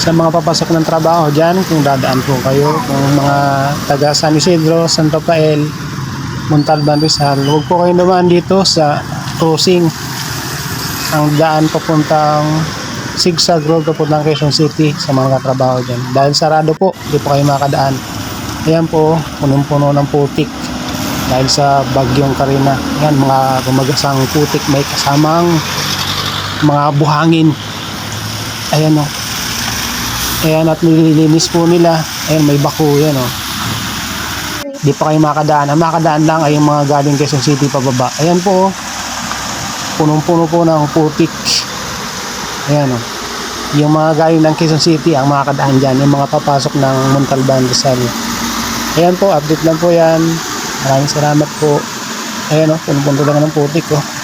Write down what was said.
sa mga papasok ng trabaho dyan, kung dadaan po kayo, kung mga taga San Isidro, San Rafael, Montalban, Rizal, huwag po kayo naman dito sa crossing. Ang daan papuntang Sigsag Road papuntang Quezon City sa mga katrabaho dyan. Dahil sarado po, hindi po kayo makadaan. Ayan po, punong-puno ng putik dahil sa bagyong Karina. Yan, mga gumagasang putik may kasamang mga buhangin. Ayan o. Ayan at nililinis po nila. Ayan, may bako yan o. Di pa kayo makadaan. Ang makadaan lang ay yung mga galing Quezon City pababa. Ayan po o. Punong-puno po ng putik. Ayan o. Yung mga galing ng Quezon City ang makakadaan dyan. Yung mga papasok ng Montalban, Rizal. Ayan po, update lang po yan. Maraming salamat po. Ayan o, punong-puno lang ng putik o.